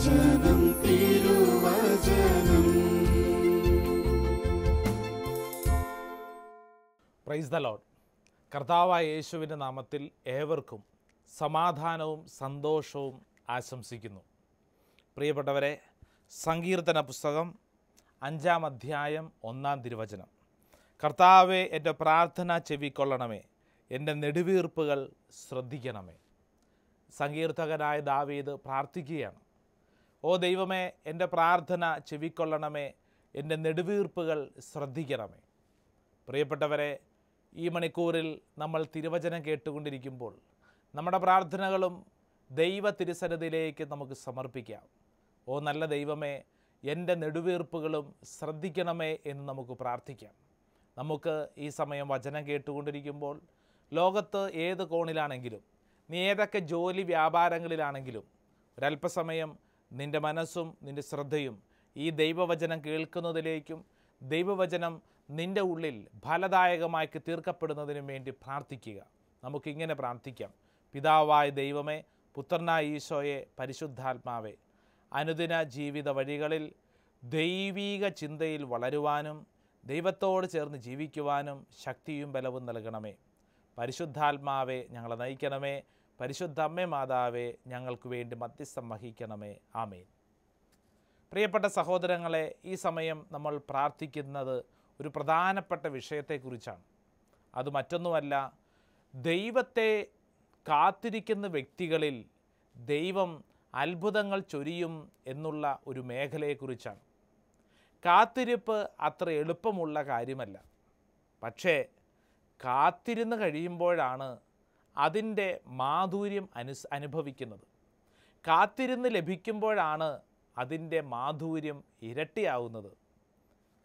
തിരുവചനം തിരുവചനം. Price the load കർത്താവായ യേശുവിന്റെ നാമത്തിൽ ഏവർക്കും സമാധാനവും സന്തോഷവും ആശംസിക്കുന്നു. പ്രിയപ്പെട്ടവരെ സങ്കീർത്തന പുസ്തകം അഞ്ചാം അധ്യായം ഒന്നാം തിരുവചനം. കർത്താവെ എന്റെ പ്രാർത്ഥന ചെവിക്കൊള്ളണമേ. എന്റെ നെടുവീർപ്പുകൾ ശ്രദ്ധിക്കണമേ. സങ്കീർത്തകനായ ദാവീദ് പ്രാർത്ഥിക്കുകയാണ്. ഓ ദൈവമേ എന്റെ പ്രാർത്ഥന ചെവിക്കൊള്ളണമേ എന്റെ നെടുവീർപ്പുകൾ ശ്രദ്ധിക്കണമേ. പ്രിയപ്പെട്ടവരെ ഈ മണിക്കൂറിൽ നമ്മൾ തിരുവചനം കേട്ടുകൊണ്ടിരിക്കുമ്പോൾ നമ്മുടെ പ്രാർത്ഥനകളും ദൈവ തിരുസന്നിധിയിലേക്ക് നമുക്ക് സമർപ്പിക്കാം. ഓ നല്ല ദൈവമേ എന്റെ നെടുവീർപ്പുകളും ശ്രദ്ധിക്കണമേ എന്ന് നമുക്ക് പ്രാർത്ഥിക്കാം. നമുക്ക് ഈ സമയം വചനം കേട്ടുകൊണ്ടിരിക്കുമ്പോൾ ലോകത്ത് ഏത് കോണിലാണെങ്കിലും നീ ഏതൊക്കെ ജോലി വ്യാപാരങ്ങളിലാണെങ്കിലും ഒരല്പസമയം നിന്റെ മനസ്സും നിന്റെ ശ്രദ്ധയും ഈ ദൈവവചനം കേൾക്കുന്നതിലേക്കും ദൈവവചനം നിന്റെ ഉള്ളിൽ ഫലദായകമാക്കി തീർക്കപ്പെടുന്നതിനും വേണ്ടി പ്രാർത്ഥിക്കുക. നമുക്കിങ്ങനെ പ്രാർത്ഥിക്കാം. പിതാവായ ദൈവമേ പുത്രനായ ഈശോയെ പരിശുദ്ധാത്മാവേ അനുദിന ജീവിത വഴികളിൽ ദൈവീക ചിന്തയിൽ വളരുവാനും ദൈവത്തോട് ചേർന്ന് ജീവിക്കുവാനും ശക്തിയും ബലവും നൽകണമേ. പരിശുദ്ധാത്മാവെ ഞങ്ങളെ നയിക്കണമേ. പരിശുദ്ധ അമ്മേ മാതാവേ ഞങ്ങൾക്ക് വേണ്ടി മധ്യസ്ഥം വഹിക്കണമേ. ആമേൻ. പ്രിയപ്പെട്ട സഹോദരങ്ങളെ ഈ സമയം നമ്മൾ പ്രാർത്ഥിക്കുന്നത് ഒരു പ്രധാനപ്പെട്ട വിഷയത്തെക്കുറിച്ചാണ്. അത് മറ്റൊന്നുമല്ല ദൈവത്തെ കാത്തിരിക്കുന്ന വ്യക്തികളിൽ ദൈവം അത്ഭുതങ്ങൾ ചൊരിയും എന്നുള്ള ഒരു മേഖലയെക്കുറിച്ചാണ്. കാത്തിരിപ്പ് അത്ര എളുപ്പമുള്ള കാര്യമല്ല. പക്ഷേ കാത്തിരുന്ന് കഴിയുമ്പോഴാണ് അതിന്റെ മാധുര്യം അനുസ് അനുഭവിക്കുന്നത്. കാത്തിരുന്ന് ലഭിക്കുമ്പോഴാണ് അതിന്റെ മാധുര്യം ഇരട്ടിയാവുന്നത്.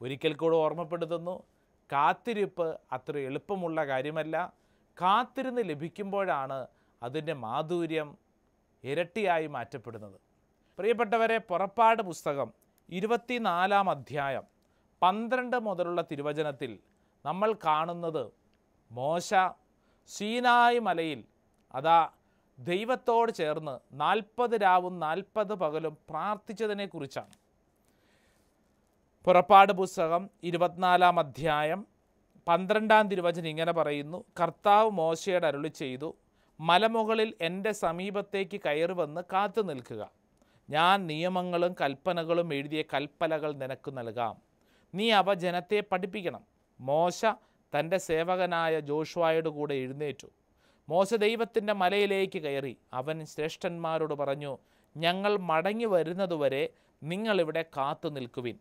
ഒരിക്കൽ കൂടെ ഓർമ്മപ്പെടുത്തുന്നു കാത്തിരിപ്പ് അത്ര എളുപ്പമുള്ള കാര്യമല്ല. കാത്തിരുന്ന് ലഭിക്കുമ്പോഴാണ് അതിന്റെ മാധുര്യം ഇരട്ടിയായി മാറ്റപ്പെടുന്നത്. പ്രിയപ്പെട്ടവരെ പുറപ്പാട് പുസ്തകം ഇരുപത്തിനാലാം അധ്യായം പന്ത്രണ്ട് മുതലുള്ള തിരുവചനത്തിൽ നമ്മൾ കാണുന്നത് മോശ സീനായി മലയിൽ അതാ ദൈവത്തോട് ചേർന്ന് നാൽപ്പത് രാവും നാൽപ്പത് പകലും പ്രാർത്ഥിച്ചതിനെക്കുറിച്ചാണ് പുറപ്പാട് പുസ്തകം ഇരുപത്തിനാലാം അധ്യായം പന്ത്രണ്ടാം തിരുവചനം ഇങ്ങനെ പറയുന്നു കർത്താവ് മോശയുടെ അരുളി ചെയ്തു മലമുകളിൽ എന്റെ സമീപത്തേക്ക് കയറി വന്ന് കാത്തു നിൽക്കുക. ഞാൻ നിയമങ്ങളും കൽപ്പനകളും എഴുതിയ കൽപ്പലകൾ നിനക്ക് നൽകാം. നീ അവ ജനത്തെ പഠിപ്പിക്കണം. മോശ തന്റെ സേവകനായ ജോഷുവായുടെ കൂടെ എഴുന്നേറ്റു. മോശ ദൈവത്തിന്റെ മലയിലേക്ക് കയറി. അവൻ ശ്രേഷ്ഠന്മാരോട് പറഞ്ഞു ഞങ്ങൾ മടങ്ങി വരുന്നതുവരെ നിങ്ങളിവിടെ കാത്തു നിൽക്കുവിൻ.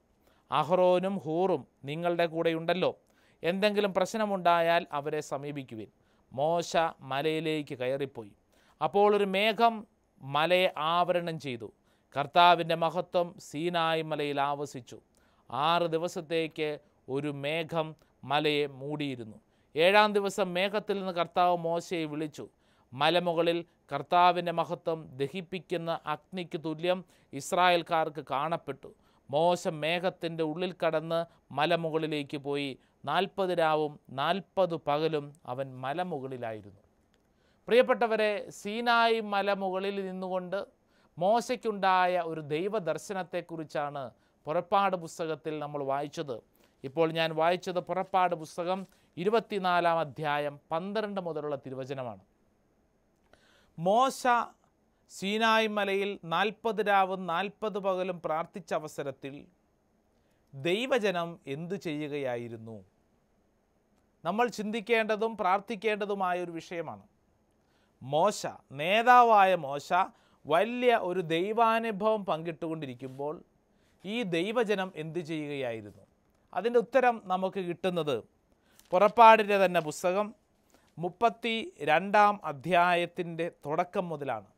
അഹ്റോനും ഹൂറും നിങ്ങളുടെ കൂടെയുണ്ടല്ലോ എന്തെങ്കിലും പ്രശ്നമുണ്ടായാൽ അവരെ സമീപിക്കുവിൻ. മോശ മലയിലേക്ക് കയറിപ്പോയി. അപ്പോൾ ഒരു മേഘം മലയെ ആവരണം ചെയ്തു. കർത്താവിന്റെ മഹത്വം സീനായ് മലയിൽ ആവസിച്ചു. ആറ് ദിവസത്തേക്ക് ഒരു മേഘം മലയെ മൂടിയിരുന്നു. ഏഴാം ദിവസം മേഘത്തിൽ നിന്ന് കർത്താവ് മോശയെ വിളിച്ചു. മലമുകളിൽ കർത്താവിന്റെ മഹത്വം ദഹിപ്പിക്കുന്ന അഗ്നിക്ക് തുല്യം ഇസ്രായേൽക്കാർക്ക് കാണപ്പെട്ടു. മോശ മേഘത്തിന്റെ ഉള്ളിൽ കടന്ന് മലമുകളിലേക്ക് പോയി. നാൽപ്പത് രാവും നാൽപ്പത് പകലും അവൻ മലമുകളിലായിരുന്നു. പ്രിയപ്പെട്ടവരെ സീനായി മലമുകളിൽ നിന്നുകൊണ്ട് മോശയ്ക്കുണ്ടായ ഒരു ദൈവദർശനത്തെക്കുറിച്ചാണ് പുറപ്പാട് പുസ്തകത്തിൽ നമ്മൾ വായിച്ചത്. ഇപ്പോൾ ഞാൻ വായിച്ചത് പുറപ്പാട് പുസ്തകം ഇരുപത്തിനാലാം അധ്യായം പന്ത്രണ്ട് മുതലുള്ള തിരുവചനമാണ്. മോശ സീനായ് മലയിൽ നാൽപ്പത് രാവും നാൽപ്പത് പകലും പ്രാർത്ഥിച്ച അവസരത്തിൽ ദൈവജനം എന്തു ചെയ്യുകയായിരുന്നു? നമ്മൾ ചിന്തിക്കേണ്ടതും പ്രാർത്ഥിക്കേണ്ടതുമായ ഒരു വിഷയമാണ്. മോശ നേതാവായ മോശ വലിയ ഒരു ദൈവാനുഭവം പങ്കിട്ടുകൊണ്ടിരിക്കുമ്പോൾ ഈ ദൈവജനം എന്തു ചെയ്യുകയായിരുന്നു? അതിന്റെ ഉത്തരം നമുക്ക് കിട്ടുന്നത് പുറപ്പാടിന്റെ തന്നെ പുസ്തകം മുപ്പത്തി രണ്ടാം അധ്യായത്തിന്റെ തുടക്കം മുതലാണ്.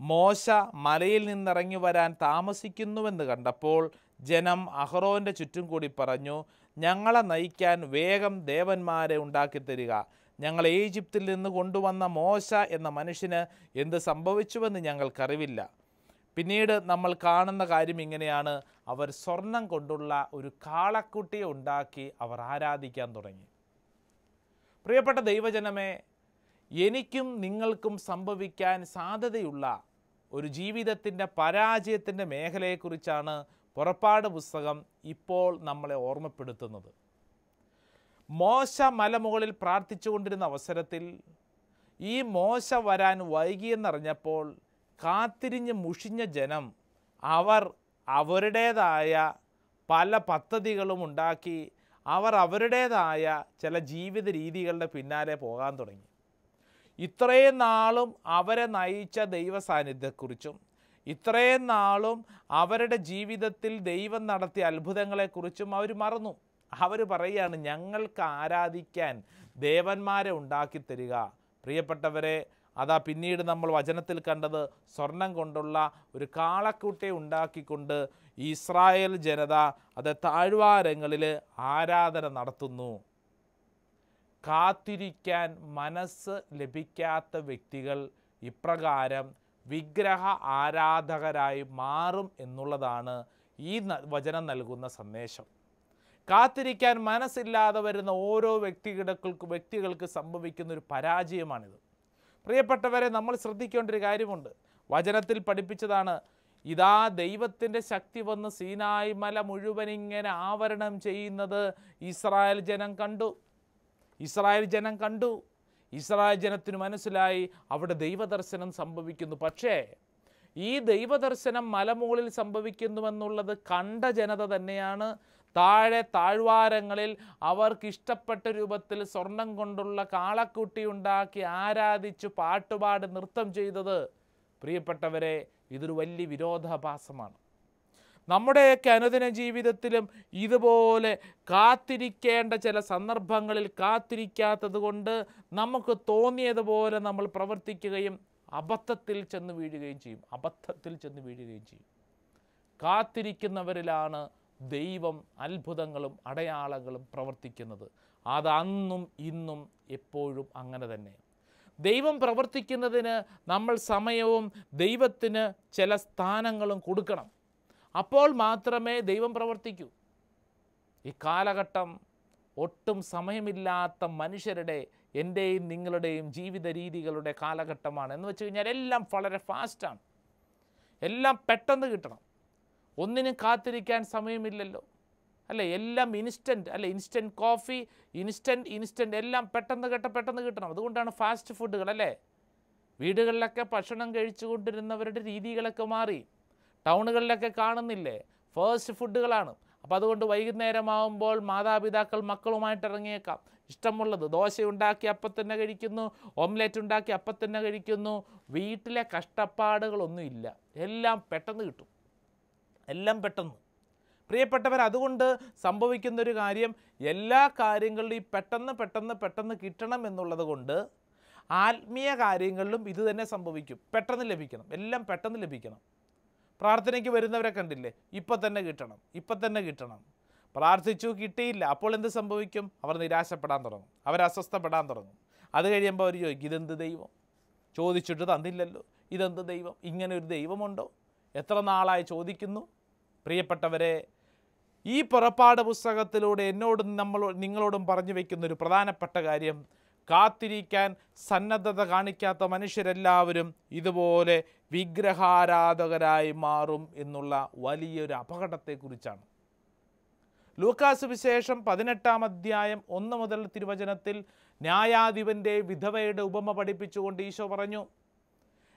മോശ മലയിൽ നിന്നിറങ്ങി വരാൻ താമസിക്കുന്നുവെന്ന് കണ്ടപ്പോൾ ജനം അഹ്റോന്റെ ചുറ്റും കൂടി പറഞ്ഞു ഞങ്ങളെ നയിക്കാൻ വേഗം ദേവന്മാരെ ഉണ്ടാക്കിത്തരിക ഞങ്ങൾ ഈജിപ്തിൽ നിന്ന് കൊണ്ടുവന്ന മോശ എന്ന മനുഷ്യന് എന്ത് സംഭവിച്ചുവെന്ന് ഞങ്ങൾക്കറിവില്ല. പിന്നീട് നമ്മൾ കാണുന്ന കാര്യം ഇങ്ങനെയാണ്. അവർ സ്വർണം കൊണ്ടുള്ള ഒരു കാളക്കുട്ടിയെ ഉണ്ടാക്കി അവർ ആരാധിക്കാൻ തുടങ്ങി. പ്രിയപ്പെട്ട ദൈവജനമേ എനിക്കും നിങ്ങൾക്കും സംഭവിക്കാൻ സാധ്യതയുള്ള ഒരു ജീവിതത്തിന്റെ പരാജയത്തിന്റെ മേഖലയെക്കുറിച്ചാണ് പുറപ്പാട് പുസ്തകം ഇപ്പോൾ നമ്മളെ ഓർമ്മപ്പെടുത്തുന്നത്. മോശ മലമുകളിൽ പ്രാർത്ഥിച്ചുകൊണ്ടിരുന്ന അവസരത്തിൽ ഈ മോശ വരാൻ വൈകിയെന്നറിഞ്ഞപ്പോൾ കാത്തിരിഞ്ഞ് മുഷിഞ്ഞ ജനം അവർ അവരുടേതായ പല പദ്ധതികളും ഉണ്ടാക്കി അവർ അവരുടേതായ ചില ജീവിത രീതികളുടെ പിന്നാലെ പോകാൻ തുടങ്ങി. ഇത്രയും നാളും അവരെ നയിച്ച ദൈവ സാന്നിധ്യത്തെക്കുറിച്ചും ഇത്രയും നാളും അവരുടെ ജീവിതത്തിൽ ദൈവം നടത്തിയ അത്ഭുതങ്ങളെക്കുറിച്ചും അവർ മറന്നു. അവർ പറയുകയാണ് ഞങ്ങൾക്ക് ആരാധിക്കാൻ ദേവന്മാരെ ഉണ്ടാക്കി തരിക പ്രിയപ്പെട്ടവരെ അതാ പിന്നീട് നമ്മൾ വചനത്തിൽ കണ്ടത് സ്വർണം കൊണ്ടുള്ള ഒരു കാളക്കൂട്ടെ ഉണ്ടാക്കിക്കൊണ്ട് ഇസ്രായേൽ ജനത അത് താഴ്വാരങ്ങളിൽ ആരാധന നടത്തുന്നു. കാത്തിരിക്കാൻ മനസ്സ് ലഭിക്കാത്ത വ്യക്തികൾ ഇപ്രകാരം വിഗ്രഹ ആരാധകരായി മാറും എന്നുള്ളതാണ് ഈ വചനം നൽകുന്ന സന്ദേശം. കാത്തിരിക്കാൻ മനസ്സില്ലാതെ വരുന്ന ഓരോ വ്യക്തികൾക്ക് വ്യക്തികൾക്ക് സംഭവിക്കുന്ന ഒരു പരാജയമാണിത്. പ്രിയപ്പെട്ടവരെ നമ്മൾ ശ്രദ്ധിക്കേണ്ട ഒരു കാര്യമുണ്ട്. വചനത്തിൽ പഠിപ്പിച്ചതാണ് ഇതാ ദൈവത്തിന്റെ ശക്തി വന്ന് സീനായി മല മുഴുവൻ ഇങ്ങനെ ആവരണം ചെയ്യുന്നത് ഇസ്രായേൽ ജനം കണ്ടു. ഇസ്രായേൽ ജനം കണ്ടു. ഇസ്രായേൽ ജനത്തിന് മനസ്സിലായി അവിടെ ദൈവദർശനം സംഭവിക്കുന്നു. പക്ഷേ ഈ ദൈവദർശനം മലമുകളിൽ സംഭവിക്കുന്നുവെന്നുള്ളത് കണ്ട ജനത തന്നെയാണ്. താഴെ താഴ്വാരങ്ങളിൽ അവർക്ക് ഇഷ്ടപ്പെട്ട രൂപത്തിൽ സ്വർണം കൊണ്ടുള്ള കാളക്കുട്ടി ഉണ്ടാക്കി ആരാധിച്ചു പാട്ടുപാട് നൃത്തം ചെയ്തത്. പ്രിയപ്പെട്ടവരെ ഇതൊരു വലിയ വിരോധാഭാസമാണ്. നമ്മുടെയൊക്കെ അനുദിന ജീവിതത്തിലും ഇതുപോലെ കാത്തിരിക്കേണ്ട ചില സന്ദർഭങ്ങളിൽ കാത്തിരിക്കാത്തത് കൊണ്ട് നമുക്ക് തോന്നിയതുപോലെ നമ്മൾ പ്രവർത്തിക്കുകയും അബദ്ധത്തിൽ ചെന്ന് വീഴുകയും ചെയ്യും. അബദ്ധത്തിൽ ചെന്ന് വീഴുകയും ചെയ്യും. കാത്തിരിക്കുന്നവരിലാണ് ദൈവം അത്ഭുതങ്ങളും അടയാളങ്ങളും പ്രവർത്തിക്കുന്നത്. അത് അന്നും ഇന്നും എപ്പോഴും അങ്ങനെ തന്നെ. ദൈവം പ്രവർത്തിക്കുന്നതിന് നമ്മൾ സമയവും ദൈവത്തിന് ചില സ്ഥാനങ്ങളും കൊടുക്കണം. അപ്പോൾ മാത്രമേ ദൈവം പ്രവർത്തിക്കൂ. ഈ കാലഘട്ടം ഒട്ടും സമയമില്ലാത്ത മനുഷ്യരുടെ എന്റെയും നിങ്ങളുടെയും ജീവിത രീതികളുടെ കാലഘട്ടമാണ്. എന്ന് വെച്ച് കഴിഞ്ഞാൽ എല്ലാം വളരെ ഫാസ്റ്റാണ് എല്ലാം പെട്ടെന്ന് കിട്ടണം. ഒന്നിനും കാത്തിരിക്കാൻ സമയമില്ലല്ലോ. അല്ലേ? എല്ലാം ഇൻസ്റ്റന്റ് അല്ലേ? ഇൻസ്റ്റന്റ് കോഫി ഇൻസ്റ്റന്റ് ഇൻസ്റ്റന്റ് എല്ലാം പെട്ടെന്ന് കേട്ട പെട്ടെന്ന് കിട്ടണം. അതുകൊണ്ടാണ് ഫാസ്റ്റ് ഫുഡുകൾ അല്ലേ? വീടുകളിലൊക്കെ ഭക്ഷണം കഴിച്ചുകൊണ്ടിരുന്നവരുടെ രീതികളൊക്കെ മാറി. ടൗണുകളിലൊക്കെ കാണുന്നില്ലേ? ഫേസ്റ്റ് ഫുഡുകളാണ് അപ്പോൾ അതുകൊണ്ട് വൈകുന്നേരമാകുമ്പോൾ മാതാപിതാക്കൾ മക്കളുമായിട്ട് ഇറങ്ങിയേക്കാം. ഇഷ്ടമുള്ളത്. ദോശ ഉണ്ടാക്കി അപ്പം തന്നെ കഴിക്കുന്നു. ഓംലെറ്റ് ഉണ്ടാക്കി അപ്പം തന്നെ കഴിക്കുന്നു. വീട്ടിലെ കഷ്ടപ്പാടുകളൊന്നും ഇല്ല എല്ലാം പെട്ടെന്ന് കിട്ടും. എല്ലാം പെട്ടെന്ന്. പ്രിയപ്പെട്ടവർ അതുകൊണ്ട് സംഭവിക്കുന്നൊരു കാര്യം എല്ലാ കാര്യങ്ങളിലും ഈ പെട്ടെന്ന് പെട്ടെന്ന് പെട്ടെന്ന് കിട്ടണം എന്നുള്ളത് കൊണ്ട് ആത്മീയ കാര്യങ്ങളിലും ഇത് തന്നെ സംഭവിക്കും. പെട്ടെന്ന് ലഭിക്കണം. എല്ലാം പെട്ടെന്ന് ലഭിക്കണം. പ്രാർത്ഥനയ്ക്ക് വരുന്നവരെ കണ്ടില്ലേ? ഇപ്പം തന്നെ കിട്ടണം. ഇപ്പം തന്നെ കിട്ടണം. പ്രാർത്ഥിച്ചു കിട്ടിയില്ല. അപ്പോൾ എന്ത് സംഭവിക്കും? അവർ നിരാശപ്പെടാൻ തുടങ്ങും. അവർ അസ്വസ്ഥപ്പെടാൻ തുടങ്ങും. അത് കഴിയുമ്പോൾ അവർ ചോദിക്കും ഇതെന്ത് ദൈവം? ചോദിച്ചിട്ട് തന്നില്ലല്ലോ. ഇതെന്ത് ദൈവം? ഇങ്ങനെ ഒരു ദൈവമുണ്ടോ? എത്ര നാളായി ചോദിക്കുന്നു? പ്രിയപ്പെട്ടവരെ ഈ പുറപ്പാട് പുസ്തകത്തിലൂടെ എന്നോടും നമ്മൾ നിങ്ങളോടും പറഞ്ഞു വയ്ക്കുന്ന ഒരു പ്രധാനപ്പെട്ട കാര്യം കാത്തിരിക്കാൻ സന്നദ്ധത കാണിക്കാത്ത മനുഷ്യരെല്ലാവരും ഇതുപോലെ വിഗ്രഹാരാധകരായി മാറും എന്നുള്ള വലിയൊരു അപകടത്തെക്കുറിച്ചാണ്. ലൂക്കാസ് വിശേഷം പതിനെട്ടാം അധ്യായം ഒന്ന് മുതൽ തിരുവചനത്തിൽ ന്യായാധിപന്റെ വിധവയുടെ ഉപമ പഠിപ്പിച്ചുകൊണ്ട് ഈശോ പറഞ്ഞു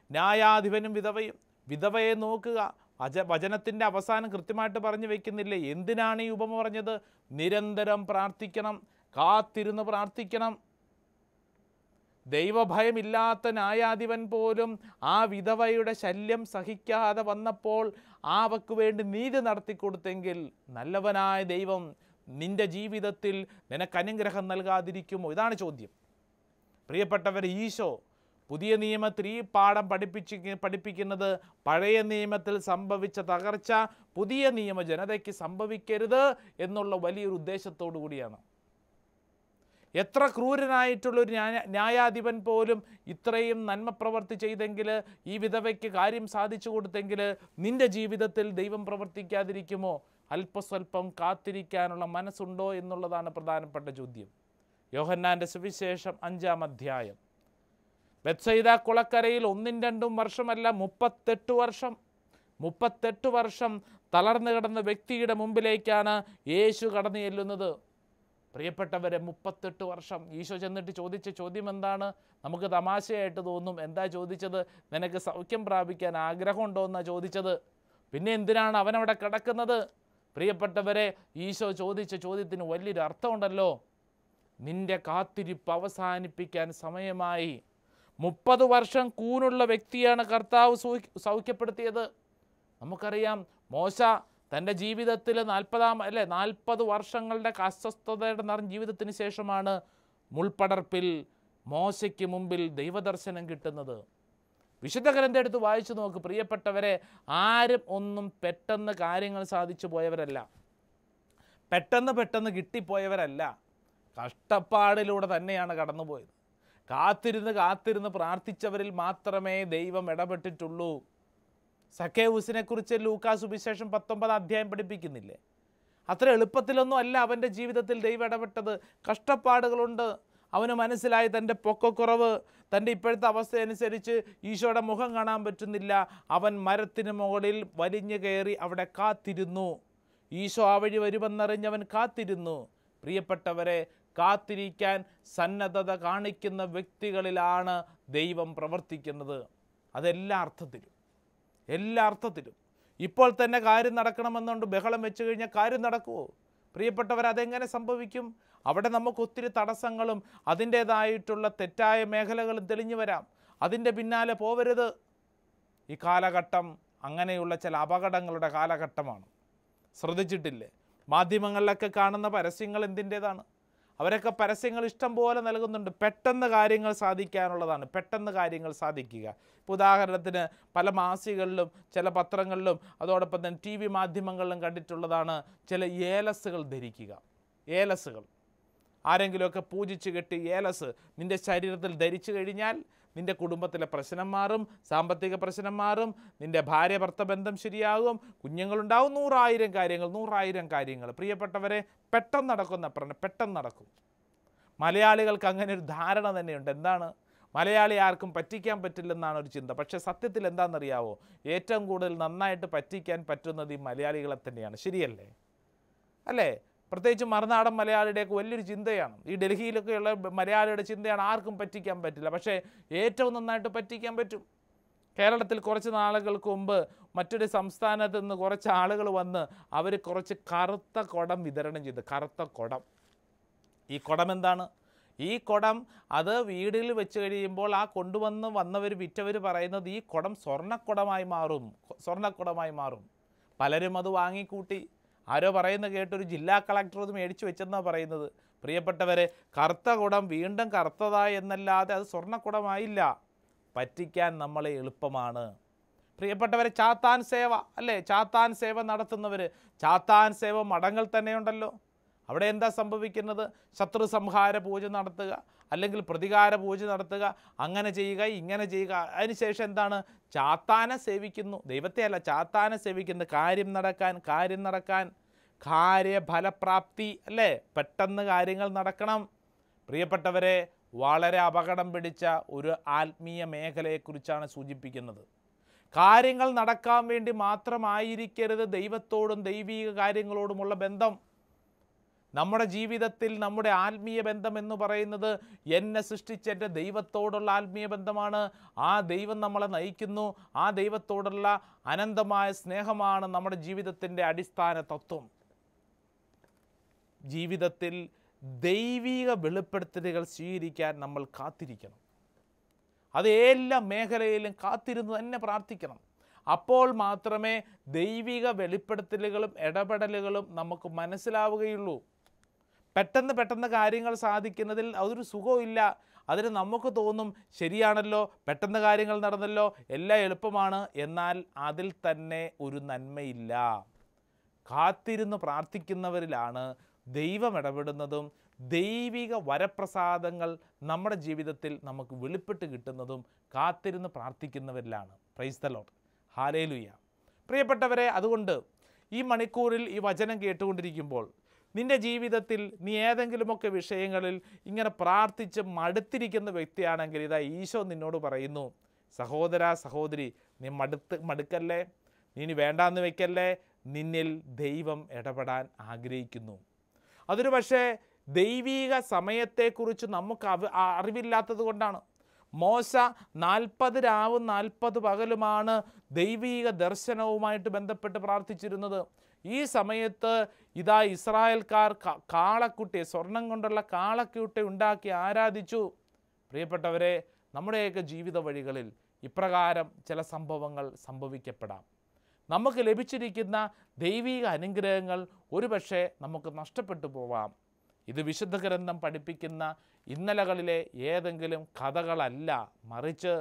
ന്യായാധിപനും വിധവയും വിധവയെ നോക്കുക. അജ വചനത്തിന്റെ അവസാനം കൃത്യമായിട്ട് പറഞ്ഞു വെക്കുന്നില്ലേ? എന്തിനാണ് ഈ ഉപമ പറഞ്ഞത്? നിരന്തരം പ്രാർത്ഥിക്കണം. കാത്തിരുന്ന് പ്രാർത്ഥിക്കണം. ദൈവഭയമില്ലാത്ത ന്യായാധിപൻ പോലും ആ വിധവയുടെ ശല്യം സഹിക്കാതെ വന്നപ്പോൾ ആ വക്ക് വേണ്ടി നീതി നടത്തിക്കൊടുത്തെങ്കിൽ നല്ലവനായ ദൈവം നിന്റെ ജീവിതത്തിൽ നിനക്ക് അനുഗ്രഹം നൽകാതിരിക്കുമോ? ഇതാണ് ചോദ്യം. പ്രിയപ്പെട്ടവർ ഈശോ പുതിയ നിയമത്തിൽ ഈ പാഠം പഠിപ്പിച്ച് പഠിപ്പിക്കുന്നത് പഴയ നിയമത്തിൽ സംഭവിച്ച തകർച്ച പുതിയ നിയമ ജനതയ്ക്ക് സംഭവിക്കരുത് എന്നുള്ള വലിയൊരു ഉദ്ദേശത്തോടു കൂടിയാണ്. എത്ര ക്രൂരനായിട്ടുള്ളൊരു ന്യായ ന്യായാധിപൻ പോലും ഇത്രയും നന്മ പ്രവർത്തി ചെയ്തെങ്കിൽ ഈ വിധവയ്ക്ക് കാര്യം സാധിച്ചു കൊടുത്തെങ്കിൽ നിന്റെ ജീവിതത്തിൽ ദൈവം പ്രവർത്തിക്കാതിരിക്കുമോ? അല്പസ്വല്പം കാത്തിരിക്കാനുള്ള മനസ്സുണ്ടോ എന്നുള്ളതാണ് പ്രധാനപ്പെട്ട ചോദ്യം. യോഹന്നാന്റെ സുവിശേഷം അഞ്ചാം അധ്യായം. ബെത്സൈദ കുളക്കരയിൽ ഒന്നും രണ്ടും വർഷമല്ല മുപ്പത്തെട്ട് വർഷം. മുപ്പത്തെട്ട് വർഷം തളർന്നു കിടന്ന വ്യക്തിയുടെ മുമ്പിലേക്കാണ് യേശു കടന്നു ചെല്ലുന്നത്. പ്രിയപ്പെട്ടവരെ മുപ്പത്തെട്ട് വർഷം. ഈശോ ചെന്നിട്ട് ചോദിച്ച ചോദ്യം എന്താണ് നമുക്ക് തമാശയായിട്ട് തോന്നും. എന്താ ചോദിച്ചത്? നിനക്ക് സൗഖ്യം പ്രാപിക്കാൻ ആഗ്രഹമുണ്ടോ എന്നാണ് ചോദിച്ചത്. പിന്നെ എന്തിനാണ് അവനവിടെ കിടക്കുന്നത്? പ്രിയപ്പെട്ടവരെ ഈശോ ചോദിച്ച ചോദ്യത്തിന് വലിയൊരു അർത്ഥമുണ്ടല്ലോ. നിന്റെ കാത്തിരിപ്പ് അവസാനിപ്പിക്കാൻ സമയമായി. മുപ്പത് വർഷം കൂനുള്ള വ്യക്തിയാണ് കർത്താവ് സൗഖ്യ- സൗഖ്യപ്പെടുത്തിയത്. നമുക്കറിയാം മോശ തന്റെ ജീവിതത്തിൽ നാൽപ്പതാം അല്ലെ നാൽപ്പത് വർഷങ്ങളുടെ അസ്വസ്ഥതയുടെ നിറഞ്ഞ ജീവിതത്തിന് ശേഷമാണ് മുൾപ്പടർപ്പിൽ മോശയ്ക്ക് മുമ്പിൽ ദൈവദർശനം കിട്ടുന്നത്. വിശുദ്ധ ഗ്രന്ഥം എടുത്ത് വായിച്ചു നോക്ക്. പ്രിയപ്പെട്ടവരെ ആരും ഒന്നും പെട്ടെന്ന് കാര്യങ്ങൾ സാധിച്ചു പോയവരല്ല. പെട്ടെന്ന് പെട്ടെന്ന് കിട്ടിപ്പോയവരല്ല. കഷ്ടപ്പാടിലൂടെ തന്നെയാണ് കടന്നുപോയത്. കാത്തിരുന്ന് കാത്തിരുന്ന് പ്രാർത്ഥിച്ചവരിൽ മാത്രമേ ദൈവം ഇടപെട്ടിട്ടുള്ളൂ. സക്കേവൂസിനെ കുറിച്ച് ലൂക്കാ സുവിശേഷം പത്തൊമ്പത് അധ്യായം പഠിപ്പിക്കുന്നില്ലേ? അത്ര എളുപ്പത്തിലൊന്നും അല്ല അവന്റെ ജീവിതത്തിൽ ദൈവം ഇടപെട്ടത്. കഷ്ടപ്പാടുകളുണ്ട്. അവന് മനസ്സിലായി തന്റെ പൊക്കക്കുറവ്. തന്റെ ഇപ്പോഴത്തെ അവസ്ഥയനുസരിച്ച് ഈശോയുടെ മുഖം കാണാൻ പറ്റുന്നില്ല. അവൻ മരത്തിന് മുകളിൽ വലിഞ്ഞു കയറി അവിടെ കാത്തിരുന്നു. ഈശോ ആ വഴി വരുമെന്നറിഞ്ഞവൻ കാത്തിരുന്നു. പ്രിയപ്പെട്ടവരെ കാത്തിരിക്കാൻ സന്നദ്ധത കാണിക്കുന്ന വ്യക്തികളിലാണ് ദൈവം പ്രവർത്തിക്കുന്നത്. അതെല്ലാ അർത്ഥത്തിലും എല്ലാ അർത്ഥത്തിലും. ഇപ്പോൾ തന്നെ കാര്യം നടക്കണമെന്നുണ്ട് ബഹളം വെച്ച് കഴിഞ്ഞാൽ കാര്യം നടക്കുമോ പ്രിയപ്പെട്ടവർ അതെങ്ങനെ സംഭവിക്കും? അവിടെ നമുക്ക് ഒത്തിരി തടസ്സങ്ങളും അതിന്റേതായിട്ടുള്ള തെറ്റായ മേഖലകളും തെളിഞ്ഞു വരാം. അതിന്റെ പിന്നാലെ പോവരുത്. ഈ കാലഘട്ടം അങ്ങനെയുള്ള ചില അപകടങ്ങളുടെ കാലഘട്ടമാണ്. ശ്രദ്ധിച്ചിട്ടില്ലേ? മാധ്യമങ്ങളിലൊക്കെ കാണുന്ന പരസ്യങ്ങൾ എന്തിന്റേതാണ്? അവരൊക്കെ പരസ്യങ്ങൾ ഇഷ്ടം പോലെ നൽകുന്നുണ്ട്. പെട്ടെന്ന് കാര്യങ്ങൾ സാധിക്കാനുള്ളതാണ്. പെട്ടെന്ന് കാര്യങ്ങൾ സാധിക്കുക. ഇപ്പോൾ ഉദാഹരണത്തിന് പല മാസികകളിലും ചില പത്രങ്ങളിലും അതോടൊപ്പം തന്നെ ടി വി മാധ്യമങ്ങളിലും കണ്ടിട്ടുള്ളതാണ് ചില ഏലസുകൾ ധരിക്കുക. ഏലസുകൾ ആരെങ്കിലുമൊക്കെ പൂജിച്ച് കെട്ടി ഏലസ് നിന്റെ ശരീരത്തിൽ ധരിച്ചു കഴിഞ്ഞാൽ നിന്റെ കുടുംബത്തിലെ പ്രശ്നം മാറും സാമ്പത്തിക പ്രശ്നം മാറും നിന്റെ ഭാര്യ ഭർത്ത ബന്ധം ശരിയാകും കുഞ്ഞുങ്ങളുണ്ടാവും നൂറായിരം കാര്യങ്ങൾ നൂറായിരം കാര്യങ്ങൾ. പ്രിയപ്പെട്ടവരെ പെട്ടെന്ന് നടക്കുന്ന പറഞ്ഞ പെട്ടെന്ന് നടക്കും. മലയാളികൾക്ക് അങ്ങനെ ഒരു ധാരണ തന്നെയുണ്ട്. എന്താണ്? മലയാളി ആർക്കും പറ്റിക്കാൻ പറ്റില്ലെന്നാണ് ഒരു ചിന്ത. പക്ഷേ സത്യത്തിൽ എന്താണെന്നറിയാവോ? ഏറ്റവും കൂടുതൽ നന്നായിട്ട് പറ്റിക്കാൻ പറ്റുന്നത് ഈ മലയാളികളെ തന്നെയാണ്. ശരിയല്ലേ? അല്ലേ? പ്രത്യേകിച്ച് മറുനാടൻ മലയാളിയുടെയൊക്കെ വലിയൊരു ചിന്തയാണ്. ഈ ഡൽഹിയിലൊക്കെയുള്ള മലയാളിയുടെ ചിന്തയാണ് ആർക്കും പറ്റിക്കാൻ പറ്റില്ല. പക്ഷേ ഏറ്റവും നന്നായിട്ട് പറ്റിക്കാൻ പറ്റും. കേരളത്തിൽ കുറച്ച് നാളുകൾക്ക് മുമ്പ് മറ്റൊരു സംസ്ഥാനത്ത് നിന്ന് കുറച്ച് ആളുകൾ വന്ന് അവർ കുറച്ച് കറുത്ത കുടം വിതരണം ചെയ്തു. കറുത്ത കുടം. ഈ കുടം എന്താണ്? ഈ കുടം അത് വീടിൽ വെച്ച് കഴിയുമ്പോൾ ആ കൊണ്ടുവന്ന് വന്നവർ വിറ്റവർ പറയുന്നത് ഈ കുടം സ്വർണക്കുടമായി മാറും. സ്വർണക്കുടമായി മാറും. പലരും അത് വാങ്ങിക്കൂട്ടി. ആരോ പറയുന്ന കേട്ടൊരു ജില്ലാ കളക്ടർ അത് മേടിച്ചു വെച്ചെന്നാണ് പറയുന്നത്. പ്രിയപ്പെട്ടവരെ കറുത്ത കുടം വീണ്ടും കറുത്തതായി എന്നല്ലാതെ അത് സ്വർണക്കുടമായില്ല. പറ്റിക്കാൻ നമ്മളെ എളുപ്പമാണ്. പ്രിയപ്പെട്ടവരെ ചാത്താൻ സേവ അല്ലേ? ചാത്താൻ സേവ നടത്തുന്നവർ ചാത്താൻ സേവ മഠങ്ങൾ തന്നെയുണ്ടല്ലോ. അവിടെ എന്താ സംഭവിക്കുന്നത്? ശത്രു സംഹാര പൂജ നടത്തുക അല്ലെങ്കിൽ പ്രതികാര പൂജ നടത്തുക അങ്ങനെ ചെയ്യുക ഇങ്ങനെ ചെയ്യുക. അതിനുശേഷം എന്താണ്? ചാത്താനെ സേവിക്കുന്നു. ദൈവത്തെ അല്ല ചാത്താനെ സേവിക്കുന്നു. കാര്യം നടക്കാൻ കാര്യം നടക്കാൻ. കാര്യഫലപ്രാപ്തി അല്ലേ? പെട്ടെന്ന് കാര്യങ്ങൾ നടക്കണം. പ്രിയപ്പെട്ടവരെ വളരെ അപകടം പിടിച്ച ഒരു ആത്മീയ മേഖലയെക്കുറിച്ചാണ് സൂചിപ്പിക്കുന്നത്. കാര്യങ്ങൾ നടക്കാൻ വേണ്ടി മാത്രമായിരിക്കരുത് ദൈവത്തോടും ദൈവീക കാര്യങ്ങളോടുമുള്ള ബന്ധം. നമ്മുടെ ജീവിതത്തിൽ നമ്മുടെ ആത്മീയ ബന്ധം എന്ന് പറയുന്നത് എന്നെ സൃഷ്ടിച്ച എന്റെ ദൈവത്തോടുള്ള ആത്മീയ ബന്ധമാണ്. ആ ദൈവം നമ്മളെ നയിക്കുന്നു. ആ ദൈവത്തോടുള്ള അനന്തമായ സ്നേഹമാണ് നമ്മുടെ ജീവിതത്തിന്റെ അടിസ്ഥാന തത്വം. ജീവിതത്തിൽ ദൈവിക വെളിപ്പെടുത്തലുകൾ സ്വീകരിക്കാൻ നമ്മൾ കാത്തിരിക്കണം. അത് എല്ലാ മേഖലയിലും കാത്തിരുന്ന് തന്നെ പ്രാർത്ഥിക്കണം. അപ്പോൾ മാത്രമേ ദൈവിക വെളിപ്പെടുത്തലുകളും ഇടപെടലുകളും നമുക്ക് മനസ്സിലാവുകയുള്ളൂ. പെട്ടെന്ന് പെട്ടെന്ന് കാര്യങ്ങൾ സാധിക്കുന്നതിൽ അതൊരു സുഖമില്ല അതിന് നമുക്ക് തോന്നും ശരിയാണല്ലോ പെട്ടെന്ന് കാര്യങ്ങൾ നടന്നല്ലോ എല്ലാം എളുപ്പമാണ്. എന്നാൽ അതിൽ തന്നെ ഒരു നന്മയില്ല. കാത്തിരുന്ന് പ്രാർത്ഥിക്കുന്നവരിലാണ് ദൈവം ഇടപെടുന്നതും ദൈവിക വരപ്രസാദങ്ങൾ നമ്മുടെ ജീവിതത്തിൽ നമുക്ക് വെളിപ്പെട്ട് കിട്ടുന്നതും കാത്തിരുന്ന് പ്രാർത്ഥിക്കുന്നവരിലാണ്. പ്രൈസ് ദ ലോട്ട് പ്രിയപ്പെട്ടവരെ അതുകൊണ്ട് ഈ മണിക്കൂറിൽ ഈ വചനം കേട്ടുകൊണ്ടിരിക്കുമ്പോൾ നിന്റെ ജീവിതത്തിൽ നീ ഏതെങ്കിലുമൊക്കെ വിഷയങ്ങളിൽ ഇങ്ങനെ പ്രാർത്ഥിച്ച് മടുത്തിരിക്കുന്ന വ്യക്തിയാണെങ്കിൽ ഇതാ ഈശോ നിന്നോട് പറയുന്നു സഹോദര സഹോദരി നീ മടുത്ത് മടുക്കല്ലേ? നീ വേണ്ടാന്ന് വെക്കല്ലേ? നിന്നിൽ ദൈവം ഇടപെടാൻ ആഗ്രഹിക്കുന്നു. അതൊരു പക്ഷേ ദൈവീക സമയത്തെക്കുറിച്ച് നമുക്ക് അവ അറിവില്ലാത്തത് കൊണ്ടാണ്. മോശ നാൽപ്പത് രാവും നാൽപ്പത് പകലുമാണ് ദൈവീക ദർശനവുമായിട്ട് ബന്ധപ്പെട്ട് പ്രാർത്ഥിച്ചിരുന്നത്. ഈ സമയത്ത് ഇതാ ഇസ്രായേൽക്കാർ കാളക്കുട്ടി കാളക്കുട്ടിയെ സ്വർണം കൊണ്ടുള്ള കാളക്കുട്ടി ഉണ്ടാക്കി ആരാധിച്ചു. പ്രിയപ്പെട്ടവരെ നമ്മുടെയൊക്കെ ജീവിത വഴികളിൽ ഇപ്രകാരം ചില സംഭവങ്ങൾ സംഭവിക്കപ്പെടാം. നമുക്ക് ലഭിച്ചിരിക്കുന്ന ദൈവിക അനുഗ്രഹങ്ങൾ ഒരുപക്ഷെ നമുക്ക് നഷ്ടപ്പെട്ടു പോവാം. ഇത് വിശുദ്ധ ഗ്രന്ഥം പഠിപ്പിക്കുന്ന ഇന്നലകളിലെ ഏതെങ്കിലും കഥകളല്ല മറിച്ച്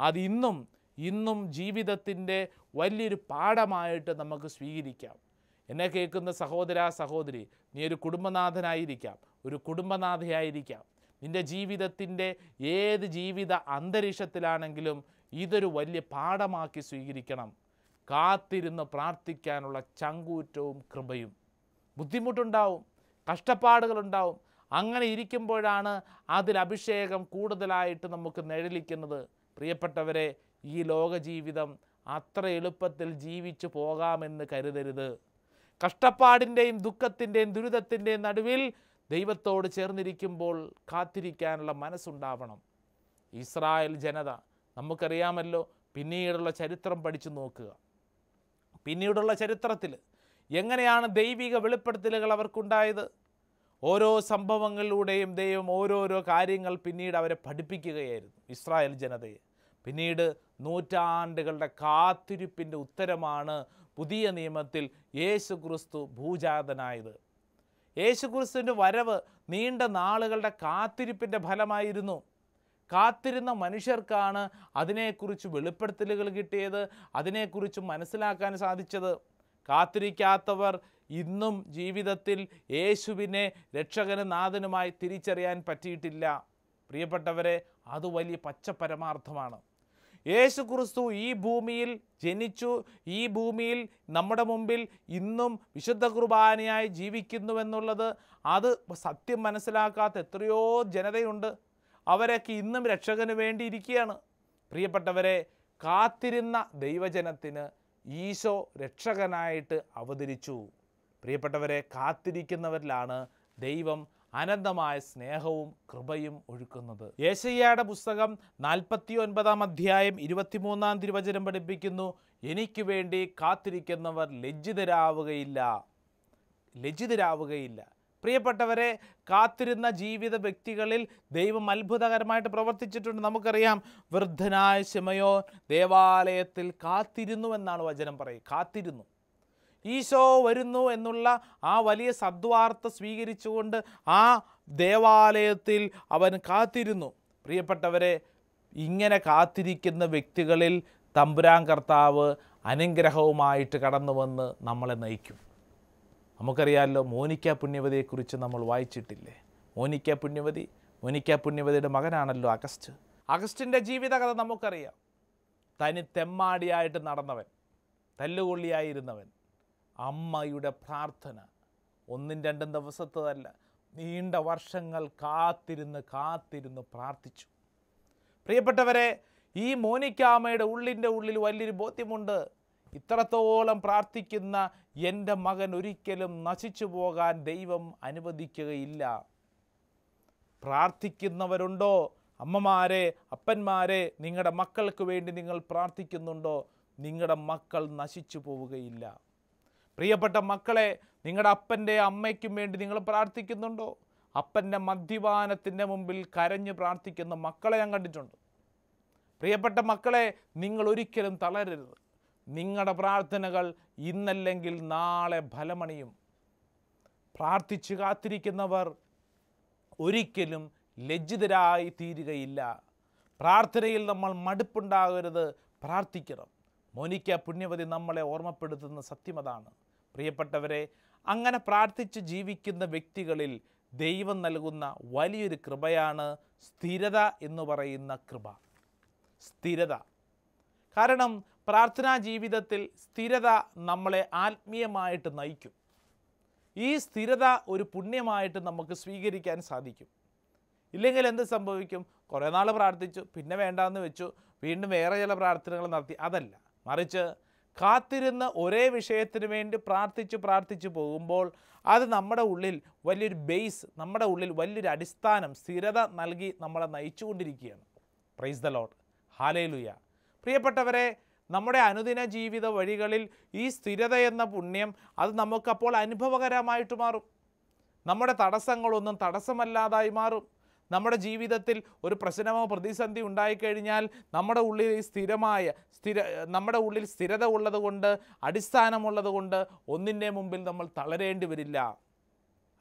അതിന്നും ഇന്നും ജീവിതത്തിന്റെ വലിയൊരു പാഠമായിട്ട് നമുക്ക് സ്വീകരിക്കാം. എന്നെ കേൾക്കുന്ന സഹോദര സഹോദരി നീ ഒരു കുടുംബനാഥനായിരിക്കാം. ഒരു കുടുംബനാഥയായിരിക്കാം. നിന്റെ ജീവിതത്തിന്റെ ഏത് ജീവിത അന്തരീക്ഷത്തിലാണെങ്കിലും ഇതൊരു വലിയ പാഠമാക്കി സ്വീകരിക്കണം. കാത്തിരുന്ന് പ്രാർത്ഥിക്കാനുള്ള ചങ്കൂറ്റവും കൃപയും. ബുദ്ധിമുട്ടുണ്ടാവും. കഷ്ടപ്പാടുകളുണ്ടാവും. അങ്ങനെ ഇരിക്കുമ്പോഴാണ് അതിൽ അഭിഷേകം കൂടുതലായിട്ട് നമുക്ക് നിഴലിക്കുന്നത്. പ്രിയപ്പെട്ടവരെ ഈ ലോക ജീവിതം അത്ര എളുപ്പത്തിൽ ജീവിച്ചു പോകാമെന്ന് കരുതരുത്. കഷ്ടപ്പാടിന്റെയും ദുഃഖത്തിന്റെയും ദുരിതത്തിന്റെയും നടുവിൽ ദൈവത്തോട് ചേർന്നിരിക്കുമ്പോൾ കാത്തിരിക്കാനുള്ള മനസ്സുണ്ടാവണം. ഇസ്രായേൽ ജനത നമുക്കറിയാമല്ലോ പിന്നീടുള്ള ചരിത്രം പഠിച്ചു നോക്കുക. പിന്നീടുള്ള ചരിത്രത്തിൽ എങ്ങനെയാണ് ദൈവിക വെളിപ്പെടുത്തലുകൾ അവർക്കുണ്ടായത്? ഓരോ സംഭവങ്ങളിലൂടെയും ദൈവം ഓരോരോ കാര്യങ്ങൾ പിന്നീട് അവരെ പഠിപ്പിക്കുകയായിരുന്നു ഇസ്രായേൽ ജനതയെ. പിന്നീട് നൂറ്റാണ്ടുകളുടെ കാത്തിരിപ്പിന്റെ ഉത്തരമാണ് പുതിയ നിയമത്തിൽ യേശു ക്രിസ്തു ഭൂജാതനായത്. യേശു ക്രിസ്തുവിന്റെ വരവ് നീണ്ട നാളുകളുടെ കാത്തിരിപ്പിന്റെ ഫലമായിരുന്നു. കാത്തിരുന്ന മനുഷ്യർക്കാണ് അതിനെക്കുറിച്ച് വെളിപ്പെടുത്തലുകൾ കിട്ടിയത് അതിനെക്കുറിച്ച് മനസ്സിലാക്കാൻ സാധിച്ചത്. കാത്തിരിക്കാത്തവർ ഇന്നും ജീവിതത്തിൽ യേശുവിനെ രക്ഷകനും നാഥനുമായി തിരിച്ചറിയാൻ പറ്റിയിട്ടില്ല. പ്രിയപ്പെട്ടവരെ അത് വലിയ പച്ചപരമാർത്ഥമാണ്. യേശു ക്രിസ്തു ഈ ഭൂമിയിൽ ജനിച്ചു ഈ ഭൂമിയിൽ നമ്മുടെ മുമ്പിൽ ഇന്നും വിശുദ്ധ കുർബാനയായി ജീവിക്കുന്നുവെന്നുള്ളത് അത് സത്യം മനസ്സിലാക്കാത്ത എത്രയോ ജനതയുണ്ട്. അവരൊക്കെ ഇന്നും രക്ഷകന് വേണ്ടി ഇരിക്കുകയാണ് പ്രിയപ്പെട്ടവരെ കാത്തിരുന്ന ദൈവജനത്തിന് ഈശോ രക്ഷകനായിട്ട് അവതരിച്ചു. പ്രിയപ്പെട്ടവരെ കാത്തിരിക്കുന്നവരിലാണ് ദൈവം അനന്തമായ സ്നേഹവും കൃപയും ഒഴുക്കുന്നത്. യേശയ്യയുടെ പുസ്തകം നാൽപ്പത്തി ഒൻപതാം അധ്യായം ഇരുപത്തിമൂന്നാം തിരുവചനം പഠിപ്പിക്കുന്നു. എനിക്ക് വേണ്ടി കാത്തിരിക്കുന്നവർ ലജ്ജിതരാവുകയില്ല. ലജ്ജിതരാവുകയില്ല. പ്രിയപ്പെട്ടവരെ കാത്തിരുന്ന ജീവിത വ്യക്തികളിൽ ദൈവം അത്ഭുതകരമായിട്ട് പ്രവർത്തിച്ചിട്ടുണ്ട്. നമുക്കറിയാം വൃദ്ധനായ ശിമയോ ദേവാലയത്തിൽ കാത്തിരുന്നു എന്നാണ് വചനം പറയും കാത്തിരുന്നു. ഈശോ വരുന്നു എന്നുള്ള ആ വലിയ സദ്വാർത്ത സ്വീകരിച്ചുകൊണ്ട് ആ ദേവാലയത്തിൽ അവൻ കാത്തിരുന്നു. പ്രിയപ്പെട്ടവരെ ഇങ്ങനെ കാത്തിരിക്കുന്ന വ്യക്തികളിൽ തമ്പുരാൻ കർത്താവ് അനുഗ്രഹവുമായിട്ട് കടന്നു വന്ന് നമ്മളെ നയിക്കും. നമുക്കറിയാമല്ലോ മോനിക്ക പുണ്യവതിയെക്കുറിച്ച് നമ്മൾ വായിച്ചിട്ടില്ലേ? മോനിക്ക പുണ്യവതി മോനിക്ക പുണ്യവതിയുടെ മകനാണല്ലോ അഗസ്റ്റ്. അഗസ്റ്റിന്റെ ജീവിതകഥ നമുക്കറിയാം. തനി തെമ്മാടിയായിട്ട് നടന്നവൻ തല്ലുകൊള്ളിയായിരുന്നവൻ. അമ്മയുടെ പ്രാർത്ഥന ഒന്നും രണ്ടും ദിവസത്തതല്ല. നീണ്ട വർഷങ്ങൾ കാത്തിരുന്ന് കാത്തിരുന്ന് പ്രാർത്ഥിച്ചു. പ്രിയപ്പെട്ടവരെ ഈ മോനിക്കാമയുടെ ഉള്ളിന്റെ ഉള്ളിൽ വലിയൊരു ബോധ്യമുണ്ട്. ഇത്രത്തോളം പ്രാർത്ഥിക്കുന്ന എന്റെ മകൻ ഒരിക്കലും നശിച്ചു പോകാൻ ദൈവം അനുവദിക്കുകയില്ല. പ്രാർത്ഥിക്കുന്നവരുണ്ടോ? അമ്മമാരെ അപ്പന്മാരെ നിങ്ങളുടെ മക്കൾക്ക് വേണ്ടി നിങ്ങൾ പ്രാർത്ഥിക്കുന്നുണ്ടോ? നിങ്ങളുടെ മക്കൾ നശിച്ചു പോവുകയില്ല. പ്രിയപ്പെട്ട മക്കളെ നിങ്ങളുടെ അപ്പന്റെ അമ്മയ്ക്കും വേണ്ടി നിങ്ങൾ പ്രാർത്ഥിക്കുന്നുണ്ടോ? അപ്പന്റെ മദ്യപാനത്തിന്റെ മുമ്പിൽ കരഞ്ഞ് പ്രാർത്ഥിക്കുന്ന മക്കളെ ഞാൻ കണ്ടിട്ടുണ്ട്. പ്രിയപ്പെട്ട മക്കളെ നിങ്ങൾ ഒരിക്കലും തളരരുത്. നിങ്ങളുടെ പ്രാർത്ഥനകൾ ഇന്നല്ലെങ്കിൽ നാളെ ഫലമണിയും. പ്രാർത്ഥിച്ചു കാത്തിരിക്കുന്നവർ ഒരിക്കലും ലജ്ജിതരായി തീരുകയില്ല. പ്രാർത്ഥനയിൽ നമ്മൾ മടുപ്പുണ്ടാകരുത് പ്രാർത്ഥിക്കണം. മോനിക്ക പുണ്യവതി നമ്മളെ ഓർമ്മപ്പെടുത്തുന്ന സത്യമതാണ് പ്രിയപ്പെട്ടവരെ അങ്ങനെ പ്രാർത്ഥിച്ച് ജീവിക്കുന്ന വ്യക്തികളിൽ ദൈവം നൽകുന്ന വലിയൊരു കൃപയാണ് സ്ഥിരത എന്ന് പറയുന്ന കൃപ. സ്ഥിരത. കാരണം പ്രാർത്ഥനാ ജീവിതത്തിൽ സ്ഥിരത നമ്മളെ ആത്മീയമായിട്ട് നയിക്കും. ഈ സ്ഥിരത ഒരു പുണ്യമായിട്ട് നമുക്ക് സ്വീകരിക്കാൻ സാധിക്കും. ഇല്ലെങ്കിൽ എന്ത് സംഭവിക്കും? കുറേ നാൾ പ്രാർത്ഥിച്ചു പിന്നെ വേണ്ടാന്ന് വെച്ചു വീണ്ടും വേറെ ചില പ്രാർത്ഥനകൾ നടത്തി. അതല്ല. മറിച്ച് കാത്തിരുന്ന് ഒരേ വിഷയത്തിന് വേണ്ടി പ്രാർത്ഥിച്ച് പ്രാർത്ഥിച്ച് പോകുമ്പോൾ അത് നമ്മുടെ ഉള്ളിൽ വലിയൊരു ബേസ് നമ്മുടെ ഉള്ളിൽ വലിയൊരു അടിസ്ഥാനം സ്ഥിരത നൽകി നമ്മളെ നയിച്ചുകൊണ്ടിരിക്കുകയാണ്. പ്രൈസ് ദ ലോഡ് ഹാലേലുയ പ്രിയപ്പെട്ടവരെ നമ്മുടെ അനുദിന ജീവിത വഴികളിൽ ഈ സ്ഥിരത എന്ന പുണ്യം അത് നമുക്കപ്പോൾ അനുഭവകരമായിട്ട് മാറും. നമ്മുടെ തടസ്സങ്ങളൊന്നും തടസ്സമല്ലാതായി മാറും. നമ്മുടെ ജീവിതത്തിൽ ഒരു പ്രശ്നമോ പ്രതിസന്ധി ഉണ്ടായിക്കഴിഞ്ഞാൽ നമ്മുടെ ഉള്ളിൽ സ്ഥിരമായ സ്ഥിര നമ്മുടെ ഉള്ളിൽ സ്ഥിരത ഉള്ളതുകൊണ്ട് അടിസ്ഥാനമുള്ളത് കൊണ്ട് ഒന്നിന്റെ മുമ്പിൽ നമ്മൾ തളരേണ്ടി വരില്ല.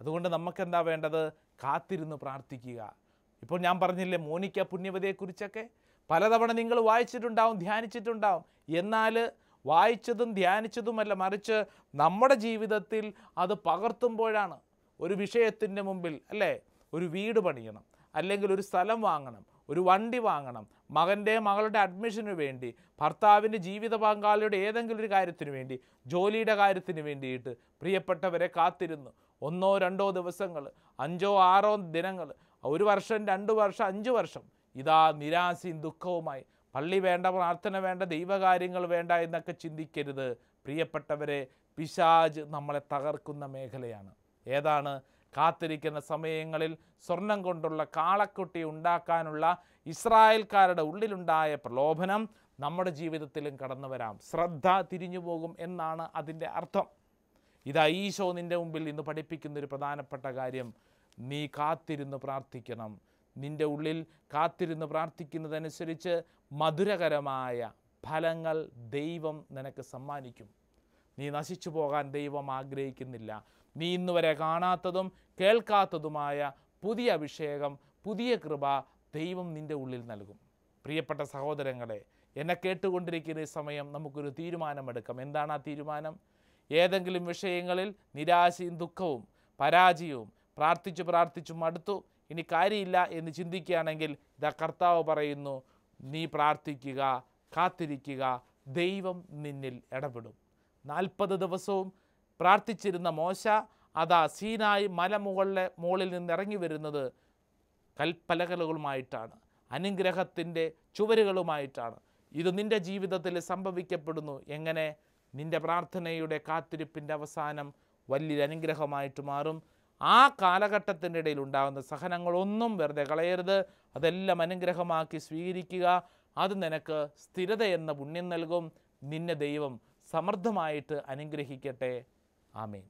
അതുകൊണ്ട് നമുക്കെന്താ വേണ്ടത്? കാത്തിരുന്ന് പ്രാർത്ഥിക്കുക. ഇപ്പോൾ ഞാൻ പറഞ്ഞില്ലേ മോനിക്ക പുണ്യവതിയെക്കുറിച്ചൊക്കെ? പലതവണ നിങ്ങൾ വായിച്ചിട്ടുണ്ടാവും ധ്യാനിച്ചിട്ടുണ്ടാവും. എന്നാൽ വായിച്ചതും ധ്യാനിച്ചതുമല്ല മറിച്ച് നമ്മുടെ ജീവിതത്തിൽ അത് പകർത്തുമ്പോഴാണ് ഒരു വിഷയത്തിന്റെ മുമ്പിൽ അല്ലേ? ഒരു വീട് പണിയണം. അല്ലെങ്കിൽ ഒരു സ്ഥലം വാങ്ങണം ഒരു വണ്ടി വാങ്ങണം മകന്റെ മകളുടെ അഡ്മിഷന് വേണ്ടി ഭർത്താവിന്റെ ജീവിത പങ്കാളിയുടെ ഏതെങ്കിലും ഒരു കാര്യത്തിന് വേണ്ടി ജോലിയുടെ കാര്യത്തിന് വേണ്ടിയിട്ട് പ്രിയപ്പെട്ടവരെ കാത്തിരുന്നു. ഒന്നോ രണ്ടോ ദിവസങ്ങൾ അഞ്ചോ ആറോ ദിനങ്ങൾ ഒരു വർഷം രണ്ട് വർഷം അഞ്ച് വർഷം ഇതാ നിരാശയും ദുഃഖവുമായി. പള്ളി വേണ്ട പ്രാർത്ഥന വേണ്ട ദൈവകാര്യങ്ങൾ വേണ്ട എന്നൊക്കെ ചിന്തിക്കരുത്. പ്രിയപ്പെട്ടവരെ പിശാജ് നമ്മളെ തകർക്കുന്ന മേഖലയാണ്. ഏതാണ്? കാത്തിരിക്കുന്ന സമയങ്ങളിൽ സ്വർണം കൊണ്ടുള്ള കാളക്കുട്ടി ഉണ്ടാക്കാനുള്ള ഇസ്രായേൽക്കാരുടെ ഉള്ളിലുണ്ടായ പ്രലോഭനം നമ്മുടെ ജീവിതത്തിലും കടന്നു വരാം. ശ്രദ്ധ തിരിഞ്ഞു പോകും എന്നാണ് അതിന്റെ അർത്ഥം. ഇതാ ഈശോ നിന്റെ മുമ്പിൽ ഇന്ന് പഠിപ്പിക്കുന്ന ഒരു പ്രധാനപ്പെട്ട കാര്യം. നീ കാത്തിരുന്ന് പ്രാർത്ഥിക്കണം. നിന്റെ ഉള്ളിൽ കാത്തിരുന്ന് പ്രാർത്ഥിക്കുന്നതനുസരിച്ച് മധുരകരമായ ഫലങ്ങൾ ദൈവം നിനക്ക് സമ്മാനിക്കും. നീ നശിച്ചു പോകാൻ ദൈവം ആഗ്രഹിക്കുന്നില്ല. നീ ഇന്നുവരെ കാണാത്തതും കേൾക്കാത്തതുമായ പുതിയ അഭിഷേകം പുതിയ കൃപ ദൈവം നിന്റെ ഉള്ളിൽ നൽകും. പ്രിയപ്പെട്ട സഹോദരങ്ങളെ എന്നെ കേട്ടുകൊണ്ടിരിക്കുന്ന ഈ സമയം നമുക്കൊരു തീരുമാനമെടുക്കാം. എന്താണ് ആ തീരുമാനം? ഏതെങ്കിലും വിഷയങ്ങളിൽ നിരാശയും ദുഃഖവും പരാജയവും പ്രാർത്ഥിച്ചു പ്രാർത്ഥിച്ചു മടുത്തു ഇനി കാര്യമില്ല എന്ന് ചിന്തിക്കുകയാണെങ്കിൽ ഇതാ കർത്താവ് പറയുന്നു നീ പ്രാർത്ഥിക്കുക കാത്തിരിക്കുക ദൈവം നിന്നിൽ ഇടപെടും. നാൽപ്പത് ദിവസവും പ്രാർത്ഥിച്ചിരുന്ന മോശ അതാ സീനായി മലമുകളിലെ മുകളിൽ നിന്ന് ഇറങ്ങി വരുന്നത് കൽപ്പലകലുകളുമായിട്ടാണ് അനുഗ്രഹത്തിന്റെ ചുവരുകളുമായിട്ടാണ്. ഇത് നിന്റെ ജീവിതത്തിൽ സംഭവിക്കപ്പെടുന്നു. എങ്ങനെ? നിന്റെ പ്രാർത്ഥനയുടെ കാത്തിരിപ്പിന്റെ അവസാനം വലിയൊരു അനുഗ്രഹമായിട്ട് മാറും. ആ കാലഘട്ടത്തിന്റെ ഇടയിൽ ഉണ്ടാകുന്ന സഹനങ്ങളൊന്നും വെറുതെ കളയരുത്. അതെല്ലാം അനുഗ്രഹമാക്കി സ്വീകരിക്കുക. അത് നിനക്ക് സ്ഥിരത എന്ന പുണ്യം നൽകും. നിന്നെ ദൈവം സമൃദ്ധമായിട്ട് അനുഗ്രഹിക്കട്ടെ. ആമേൻ